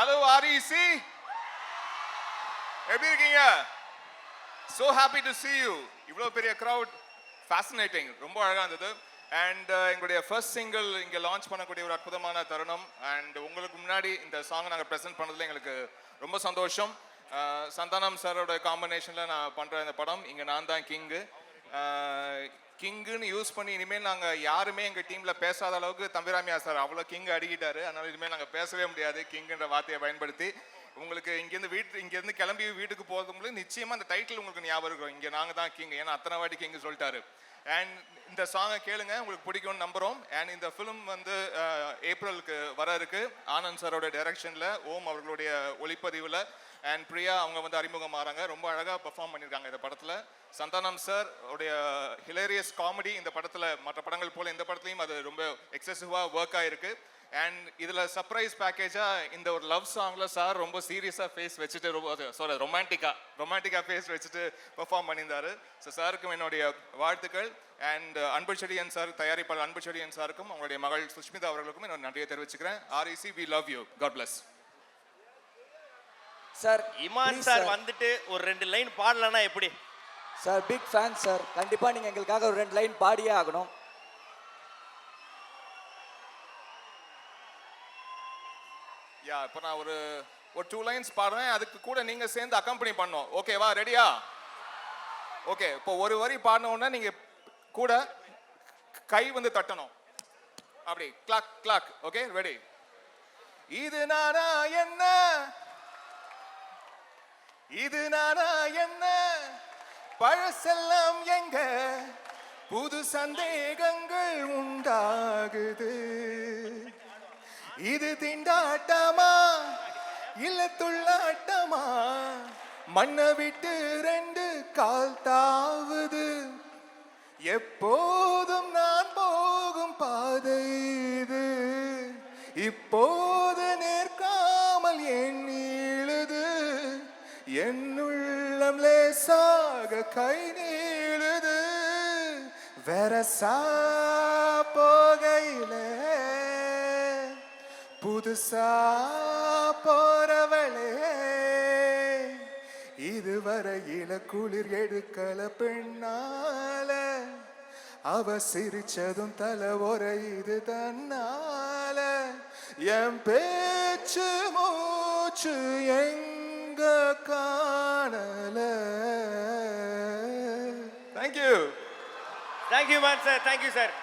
Hello ஆரிசி எப்படி இருக்கீங்க? So happy to see you இவ்வளோ பெரிய க்ரௌட் ஃபேசினேட்டிங் ரொம்ப அழகாக இருந்தது. அண்ட் uh, எங்களுடைய ஃபர்ஸ்ட் சிங்கிள் இங்கே லான்ச் பண்ணக்கூடிய ஒரு அற்புதமான தருணம். அண்ட் உங்களுக்கு முன்னாடி இந்த சாங் நாங்கள் ப்ரெசென்ட் பண்ணதில் எங்களுக்கு ரொம்ப சந்தோஷம். Uh, சந்தானம் சாரோட காம்பினேஷனில் நான் பண்ணுற இந்த படம் இங்கே நான் தான் கிங்கு கிங்குன்னு யூஸ் பண்ணி இனிமேல் நாங்கள் யாருமே எங்கள் டீமில் பேசாத அளவுக்கு தம்பிராமியா சார் அவ்வளோ கிங் அடிக்கிட்டாரு. அதனால் இனிமேல் நாங்கள் பேசவே முடியாது கிங்குன்ற வார்த்தையை பயன்படுத்தி. உங்களுக்கு இங்கேருந்து வீட்டு இங்கேருந்து கிளம்பி வீட்டுக்கு போகிறதுக்கு நிச்சயமாக அந்த டைட்டில் உங்களுக்கு ஞாபகம் இருக்கும். இங்கே நாங்கள் தான் கிங் ஏன்னா அத்தனை வாட்டி கிங் சொல்லிட்டாரு. அண்ட் இந்த சாங்கை கேளுங்க உங்களுக்கு பிடிக்கும்னு நம்புகிறோம் அண்ட் இந்த ஃபிலிம் வந்து ஏப்ரலுக்கு வர இருக்கு. ஆனந்த் சாரோட டைரக்ஷனில் ஓம் அவர்களுடைய ஒளிப்பதிவில். அண்ட் பிரியா அவங்க வந்து அறிமுகம் ஆறாங்க. ரொம்ப அழகாக பெர்ஃபார்ம் பண்ணியிருக்காங்க இந்த படத்தில். சந்தானம் சார் உடைய ஹிலேரியஸ் காமெடி இந்த படத்தில் மற்ற படங்கள் போல் இந்த படத்துலையும் அது ரொம்ப எக்ஸசிவாக ஒர்க் ஆகிருக்கு அண்ட் இதில் சர்ப்ரைஸ் பேக்கேஜாக இந்த ஒரு லவ் சாங்கில் சார் ரொம்ப சீரியஸாக ஃபேஸ் வச்சுட்டு ரொம்ப சாரி ரொமான்டிக்காக ரொமான்டிக்காக ஃபேஸ் வச்சுட்டு பெர்ஃபார்ம் பண்ணியிருந்தாரு. ஸோ சாருக்கும் என்னுடைய வாழ்த்துக்கள். அண்ட் அன்பு செடியன் சார் தயாரிப்பாளர் அன்பு செடியன் சாருக்கும் அவங்களுடைய மகள் சுஷ்மிதா அவர்களுக்கும் என்னோட நன்றியை தெரிவிச்சுக்கிறேன். REC we love you God bless sir Imman sir வந்துட்டு ஒரு ரெண்டு லைன் பாடலன்னா எப்படி? சார் பிக் ஃபேன் சார் கண்டிப்பா நீங்க எங்களுக்காக ஒரு ரெண்டு லைன் பாடியே ஆகணும். யா இப்போ நான் ஒரு ஒரு டூ லைன்ஸ் பாடுறேன். அதுக்கு கூட நீங்க சேர்ந்து அக்கம்பெனி பண்ணோம் ஓகேவா ரெடியா ஓகே இப்போ ஒரு வரி பாடின உடனே நீங்க கூட கை வந்து தட்டணும். அப்படி கிளாக் கிளாக் ஓகே ரெடி இது நானா என்ன? இது நானா என்ன? பழசெல்லாம் எங்க? புது சந்தேகங்கள் உண்டாகுது. இது திண்டாட்டமா? இல்ல துள்ளாட்டமா? மண்ணை விட்டு ரெண்டு கால் தாவுது. எப்போதும் நான் போகும் பாதை இது. இப்போ என்னுள்ளம் லேசாக கை நீளுது வெரசா போகையில புதுசா போறவளே இதுவரையில குளிர் எடுக்கல பெண்ணால. அவ சிரிச்சதும் தலை இது தன்னால. என் பேச்சு மூச்சு எங்க காணல. Thank you thank you ma'am sir thank you sir